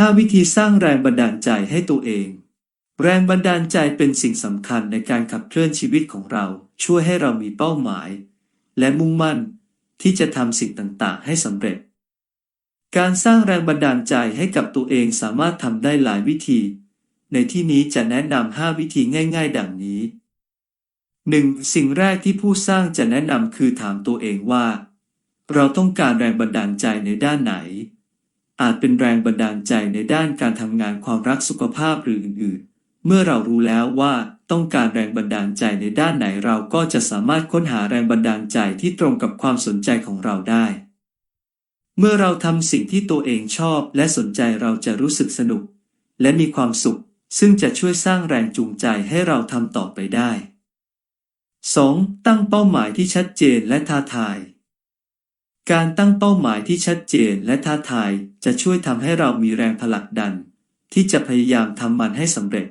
5 วิธีสร้างแรงบันดาลใจให้ตัวเอง แรงบันดาลใจเป็นสิ่งสำคัญในการขับเคลื่อนชีวิตของเรา ช่วยให้เรามีเป้าหมาย และมุ่งมั่น ที่จะทำสิ่งต่างๆ ให้สำเร็จ การสร้างแรงบันดาลใจให้กับตัวเองสามารถทำได้หลายวิธี ในที่นี้จะแนะนำ5วิธีง่าย ๆ ดังนี้ 1. สิ่งแรกที่ผู้สร้างจะแนะนำคือถามตัวเองว่า เราต้องการแรงบันดาลใจในด้านไหน อาจเป็นแรงบันดาลใจในด้านการทำงานความรักสุขภาพหรืออื่นๆ เมื่อเรารู้แล้วว่าต้องการแรงบันดาลใจในด้านไหนเราก็จะสามารถค้นหาแรงบันดาลใจที่ตรงกับความสนใจของเราได้ เมื่อเราทำสิ่งที่ตัวเองชอบและสนใจเราจะรู้สึกสนุก และมีความสุข ซึ่งจะช่วยสร้างแรงจูงใจให้เราทำต่อไปได้ 2. ตั้งเป้าหมายที่ชัดเจนและท้าทาย การตั้งเป้าหมายที่ชัดเจนและท้าทายจะช่วยทำให้เรามีแรงผลักดัน ที่จะพยายามทำมันให้สำเร็จ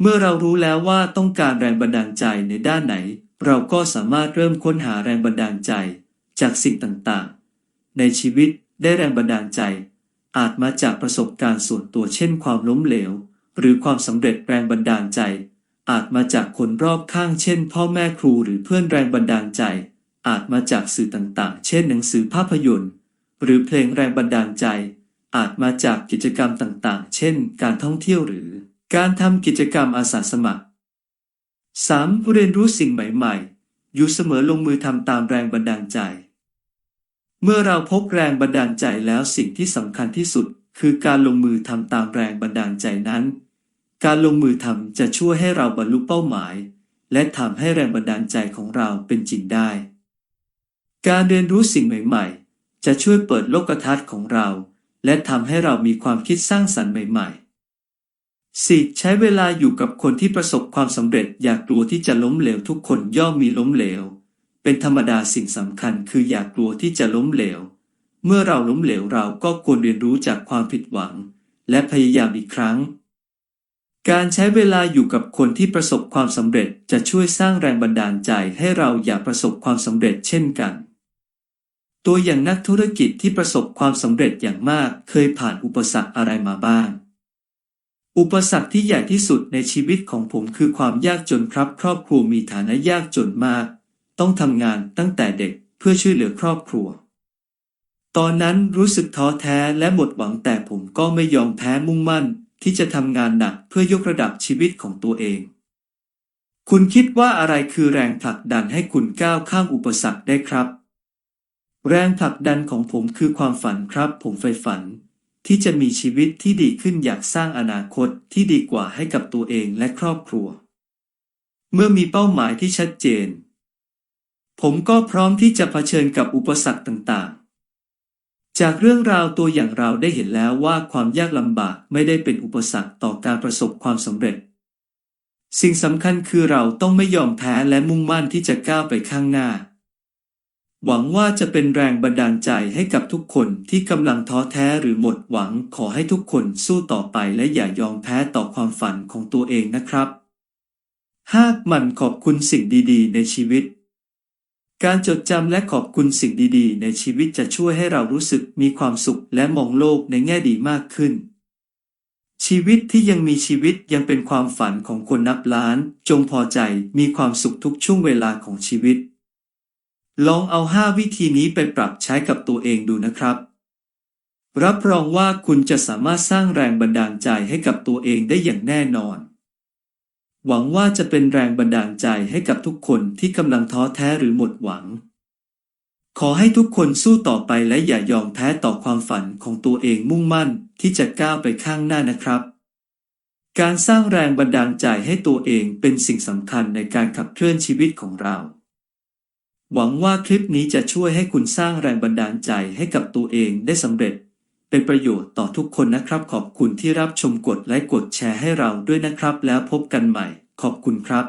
เมื่อเรารู้แล้วว่าต้องการแรงบันดาลใจในด้านไหน เราก็สามารถเริ่มค้นหาแรงบันดาลใจ จากสิ่งต่างๆ ในชีวิตได้แรงบันดาลใจ อาจมาจากประสบการณ์ส่วนตัวเช่นความล้มเหลว หรือความสำเร็จแรงบันดาลใจ อาจมาจากคนรอบข้างเช่น พ่อแม่ครูหรือเพื่อนแรงบันดาลใจ อาจมาจากสื่อต่างๆ เช่นหนังสือภาพยนตร์ หรือเพลงแรงบันดาลใจ อาจมาจากกิจกรรมต่างๆ เช่น การท่องเที่ยวหรือ การทำกิจกรรมอาสาสมัคร 3. เรียนรู้สิ่งใหม่ๆ อยู่เสมอลงมือทำตามแรงบันดาลใจ เมื่อเราพบแรงบันดาลใจแล้วสิ่งที่สำคัญที่สุด คือการลงมือทำตามแรงบันดาลใจนั้น การลงมือทำจะช่วยให้เราบรรลุเป้าหมาย และทำให้แรงบันดาลใจของเราเป็นจริงได้ การเรียนรู้สิ่งใหม่ ๆ จะช่วยเปิดโลกทัศน์ของเรา และทำให้เรามีความคิดสร้างสรรค์ใหม่ๆ 4. ใช้เวลาอยู่กับคนที่ประสบความสำเร็จอยากกลัวที่จะล้มเหลวทุกคนย่อมมีล้มเหลว เป็นธรรมดาสิ่งสำคัญคืออยากกลัวที่จะล้มเหลว เมื่อเราล้มเหลวเราก็ควรเรียนรู้จากความผิดหวัง และพยายามอีกครั้งการใช้เวลาอยู่กับคนที่ประสบความสำเร็จจะช่วยสร้างแรงบันดาลใจให้เราอยากประสบความสำเร็จเช่นกัน ตัวอย่างนักธุรกิจที่ประสบความสำเร็จอย่างมากเคยผ่านอุปสรรคอะไรมาบ้าง อุปสรรคที่ใหญ่ที่สุดในชีวิตของผมคือความยากจนครับ ครอบครัวมีฐานะยากจนมาก ต้องทำงานตั้งแต่เด็กเพื่อช่วยเหลือครอบครัว ตอนนั้นรู้สึกท้อแท้และหมดหวังแต่ผมก็ไม่ยอมแพ้มุ่งมั่น ที่จะทำงานหนักเพื่อยกระดับชีวิตของตัวเองคุณคิดว่าอะไรคือแรงผลักดันให้คุณก้าวข้ามอุปสรรคได้ครับ แรงผลักดันของผมคือความฝันครับ ผมใฝ่ฝัน ที่จะมีชีวิตที่ดีขึ้นอยากสร้างอนาคตที่ดีกว่าให้กับตัวเองและครอบครัว เมื่อมีเป้าหมายที่ชัดเจน ผมก็พร้อมที่จะเผชิญกับอุปสรรคต่างๆ จากเรื่องราวตัวอย่างเราได้เห็นแล้วว่าความยากลำบากไม่ได้เป็นอุปสรรคต่อการประสบความสำเร็จ สิ่งสำคัญคือเราต้องไม่ยอมแพ้และมุ่งมั่นที่จะก้าวไปข้างหน้า หวังว่าจะเป็นแรงบันดาลใจให้กับทุกคนที่กำลังท้อแท้หรือหมดหวังขอให้ทุกคนสู้ต่อไปและอย่ายอมแพ้ต่อความฝันของตัวเองนะครับ 5. หมั่นขอบคุณสิ่งดีๆ ในชีวิต การจดจำและขอบคุณสิ่งดีๆ ในชีวิตจะช่วยให้เรารู้สึกมีความสุขและมองโลกในแง่ดีมากขึ้น ชีวิตที่ยังมีชีวิตยังเป็นความฝันของคนนับล้าน จงพอใจมีความสุขทุกช่วงเวลาของชีวิต ลองเอา 5 วิธีนี้ไปปรับใช้กับตัวเองดูนะครับ รับรองว่าคุณจะสามารถสร้างแรงบันดาลใจให้กับตัวเองได้อย่างแน่นอน หวังว่าจะเป็นแรงบันดาลใจให้กับทุกคนที่กำลังท้อแท้หรือหมดหวัง ขอให้ทุกคนสู้ต่อไปและอย่ายอมแพ้ต่อความฝันของตัวเองมุ่งมั่นที่จะก้าวไปข้างหน้านะครับ การสร้างแรงบันดาลใจให้ตัวเองเป็นสิ่งสำคัญในการขับเคลื่อนชีวิตของเรา หวังว่าคลิปนี้จะช่วยให้คุณสร้างแรงบันดาลใจให้กับตัวเองได้สำเร็จ เป็นประโยชน์ต่อทุกคนนะครับ ขอบคุณที่รับชมกดไลค์กดแชร์ให้เราด้วยนะครับ แล้วพบกันใหม่ ขอบคุณครับ